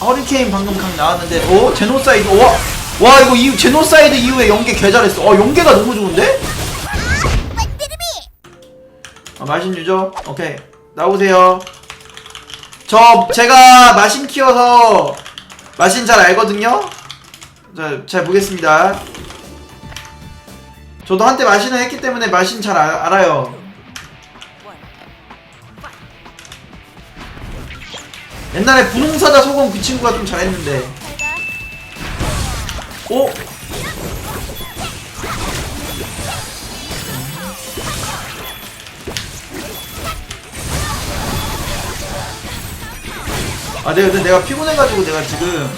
허리케인 방금 강 나왔는데 오 제노사이드 와, 와 이거 이 제노사이드 이후에 연계 개 잘했어. 어 연계가 너무 좋은데? 아, 마신 유저. 오케이. 나오세요. 저 제가 마신 키워서 마신 잘 알거든요? 자, 잘 보겠습니다. 저도 한때 마신을 했기 때문에 마신 잘 아- 알아요 옛날에 분홍사자 소금 그 친구가 좀 잘했는데 오? 아 내가 근데 내가 피곤해가지고 내가 지금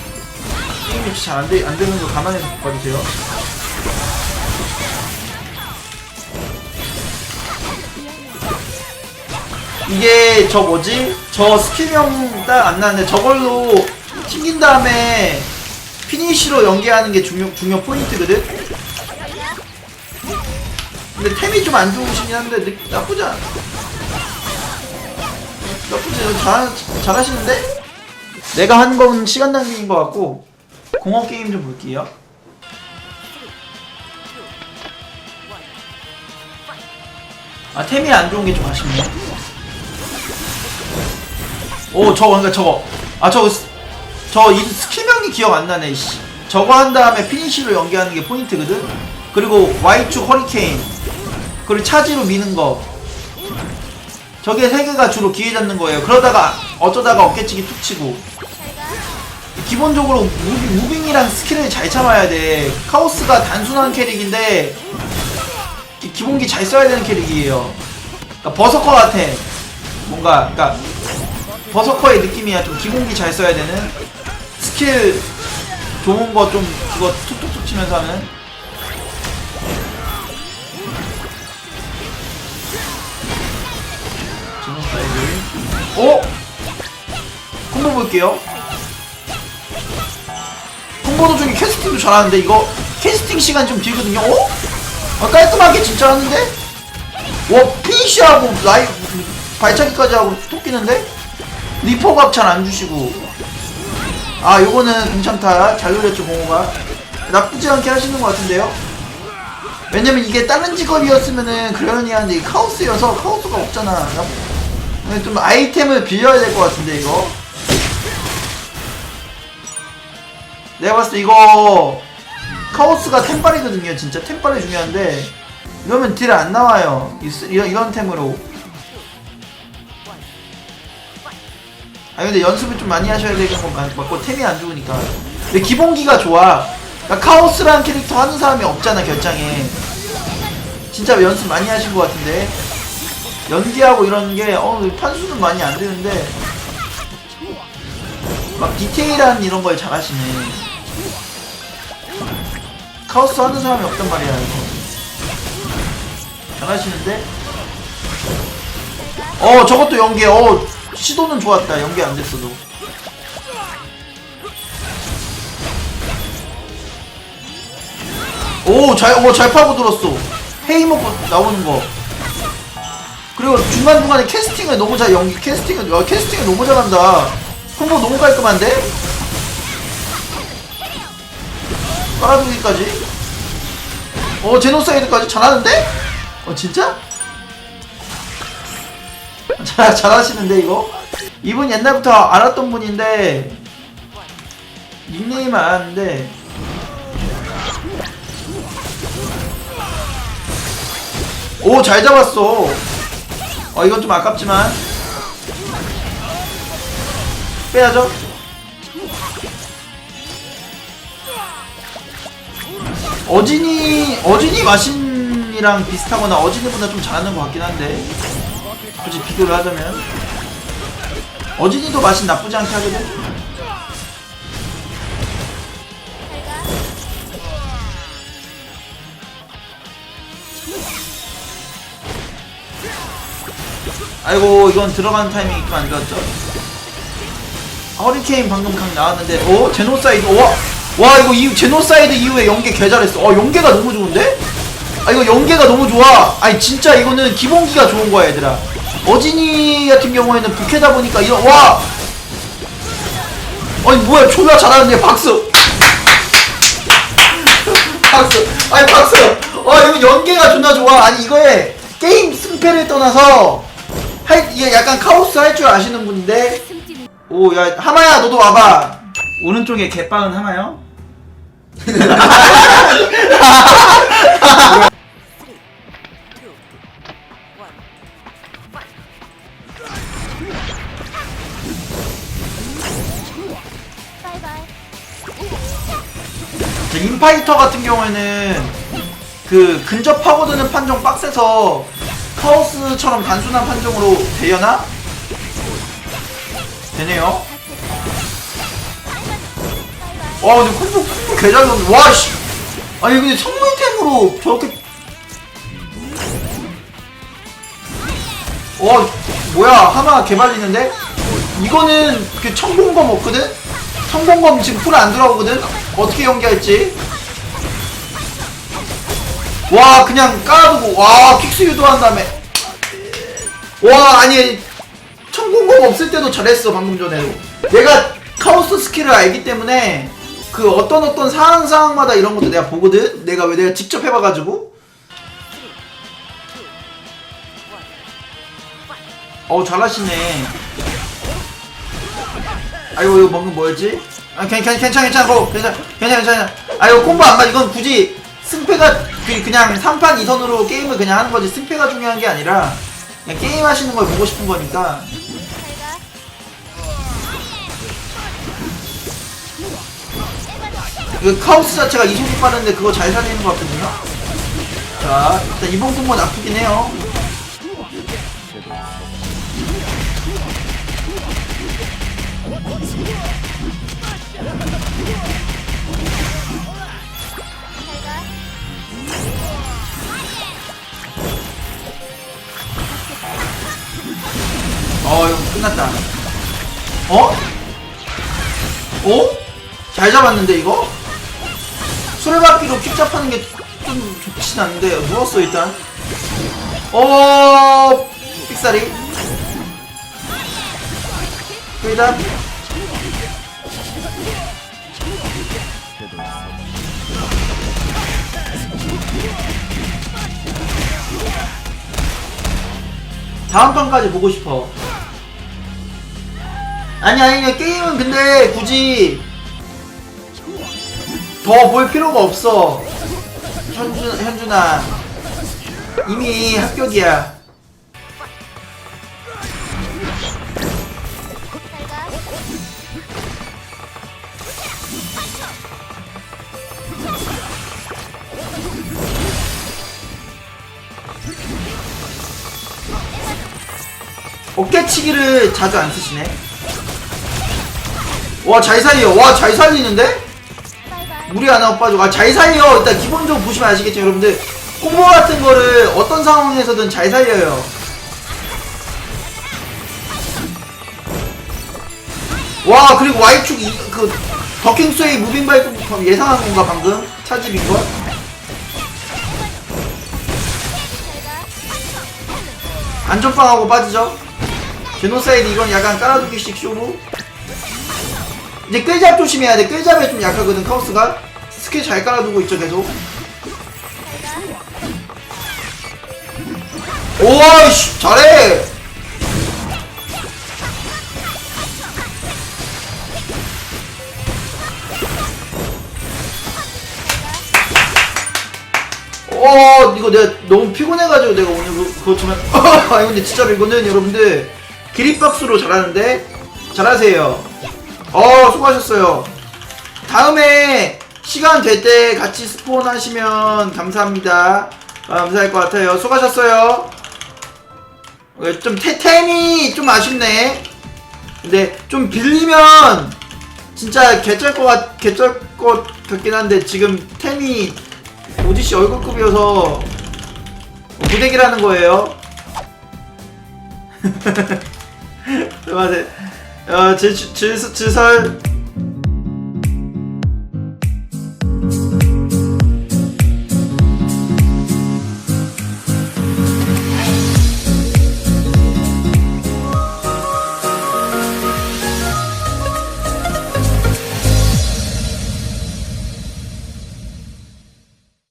게임이 잘안안 되는 거 가만히 봐주세요 이게 저 뭐지? 저 스킬명 딱 안 나는데 저걸로 튕긴 다음에 피니쉬로 연계하는 게 중요, 중요 포인트거든? 근데 템이 좀 안 좋으시긴 한데 느- 나쁘지 않아 나쁘지 않아 잘, 잘하시는데? 내가 한건 시간 낭비인 것 같고 공업 게임 좀 볼게요 아 템이 안 좋은 게 좀 아쉽네 오 저거 그러니까 저거. 아 저거 스- 저 이 스킬명이 기억 안 나네 씨. 저거 한 다음에 피니쉬로 연계하는 게 포인트거든? 그리고 Y축 허리케인. 그리고 차지로 미는 거. 저게 세 개가 주로 기회 잡는 거예요. 그러다가 어쩌다가 어깨치기 툭 치고. 기본적으로 무빙, 무빙이랑 스킬을 잘 참아야 돼. 카오스가 단순한 캐릭인데 기- 기본기 잘 써야 되는 캐릭이에요. 그러니까 버서커 같아. 뭔가 그러니까 버서커의 느낌이야 좀 기본기 잘 써야 되는 스킬 좋은 거 좀 그거 툭툭툭 치면서 하는 오! 콤보 볼게요 콤보 도중에 캐스팅도 잘하는데 이거 캐스팅 시간 좀 길거든요 어? 아, 깔끔하게 진짜 하는데? 와 피니쉬하고 라이 발차기까지 하고 톡 끼는데? 리퍼각 잘안 주시고. 아 요거는 괜찮다. 잘 노렸죠 공호가. 나쁘지 않게 하시는 것 같은데요? 왜냐면 이게 다른 직업이었으면은 그러려니 하는데 이게 카오스여서 카오스가 없잖아. 좀 아이템을 빌려야 될 것 같은데 이거. 내가 봤을 때 이거 카오스가 템빨이거든요. 진짜 템빨이 중요한데. 이러면 딜 안 나와요. 이, 이런 템으로 아 근데 연습을 좀 많이 하셔야 되는 건 맞- 맞고 템이 안 좋으니까. 근데 기본기가 좋아. 그러니까 카오스라는 캐릭터 하는 사람이 없잖아 결장에. 진짜 연습 많이 하신 것 같은데. 연기하고 이런 게 어, 판수는 많이 안 되는데. 막 디테일한 이런 걸 잘하시네. 카오스 하는 사람이 없단 말이야 이거. 잘하시는데? 어 저것도 연계 어 시도는 좋았다. 연계 안 됐어도. 오 잘 오 잘 파고 들었어. 헤이 먹고 나오는 거. 그리고 중간 중간에 캐스팅을 너무 잘 연기 캐스팅을 와 캐스팅을 너무 잘한다. 콤보 너무 깔끔한데? 깔아두기까지? 어 제노사이드까지 잘하는데? 어 진짜 잘, 잘하시는데 이거? 이분 옛날부터 알았던 분인데 닉네임 알았는데. 오 잘 잡았어. 어 이건 좀 아깝지만. 빼야죠? 어진이 어진이 마신이랑 비슷하거나 어진이보다 좀 잘하는 것 같긴 한데 굳이 비교를 하자면. 어진이도 맛이 나쁘지 않게 하거든. 아이고 이건 들어가는 타이밍이 좀안 좋았죠? 허리케인 방금 강 나왔는데 오 제노사이드 와, 와 이거 이 제노사이드 이후에 연계 개 잘했어. 어 연계가 너무 좋은데? 아 이거 연계가 너무 좋아. 아니 진짜 이거는 기본기가 좋은 거야 얘들아 어진이 같은 경우에는 부캐다 보니까 이런 와! 아니 뭐야 존나 잘하는데 박수! 박수! 아니 박수! 아 이거 연계가 존나 좋아. 아니 이거에 게임 승패를 떠나서 할 이게 약간 카오스 할 줄 아시는 분인데. 오 야 하마야 너도 와봐. 오른쪽에 개빵은 하마요 저 인파이터 같은 경우에는 그 근접 파고드는 판정 빡세서 카오스처럼 단순한 판정으로 되려나? 되네요. 와 근데 콤보 콤보 개잘 넣는데 와씨. 아니 근데 성물템으로 저렇게 와 뭐야. 하나 개발리는데? 이거는 그 청봉검 없거든? 청봉검 지금 풀 안 들어오거든? 어떻게 연기할지 와 그냥 깔아두고 와 킥스 유도한 다음에. 와 아니 청공검 없을 때도 잘했어 방금 전에도. 내가 카오스 스킬을 알기 때문에 그 어떤 어떤 상황 상황마다 이런 것도 내가 보거든? 내가 왜 내가 직접 해봐가지고. 어우 잘하시네. 아이고 이거 방금 뭐였지? 아 괜찮 괜찮 괜찮 괜찮 괜찮 아 이거 콤보 안가 이건 굳이 승패가 그, 그냥 3판 2선으로 게임을 그냥 하는 거지. 승패가 중요한 게 아니라 그냥 게임 하시는 걸 보고 싶은 거니까. 그 카오스 자체가 이속이 빠른데 그거 잘 살리는 것 같거든요. 자 일단 이번 콤보 나쁘긴 해요 어 이거 끝났다 어? 어? 잘 잡았는데 이거? 수레바퀴로 킥잡하는 게 좀 좋진 않은데 누웠어 일단 어 삑사리 일단 다음 판까지 보고 싶어. 아니 아니 게임은 근데 굳이 더 볼 필요가 없어. 현준, 현준아. 이미 합격이야 어깨치기를 자주 안 쓰시네 와 잘 살려 와 잘 살리는데? 무리 안 하고 빠지고 아 잘 살려 일단 기본적으로 보시면 아시겠죠 여러분들 콤보 같은 거를 어떤 상황에서든 잘 살려요 와 그리고 Y축 이, 그 더킹스웨이 무빙 발동 예상한 건가 방금? 차집인 거? 안전빵하고 빠지죠? 제노사이드 이건 약간 깔아두기식 쇼로 이제 끌잡 조심해야 돼. 끌잡에 좀 약하거든 카우스가. 스킬 잘 깔아두고 있죠 계속. 오이씨 잘해! 어 이거 내가 너무 피곤해가지고 내가 오늘 그- 그렇지만 아 근데 진짜로 이거는 여러분들 기립박수로 잘하는데 잘하세요. 어 수고하셨어요. 다음에 시간 될 때 같이 스폰 하시면 감사합니다. 아, 감사할 것 같아요. 수고하셨어요. 어, 좀 태, 템이 좀 아쉽네. 근데 좀 빌리면 진짜 개쩔 것 같, 개쩔 것 같긴 한데 지금 템이 오지씨 얼굴급이어서 부대기라는 거예요. 질, 질설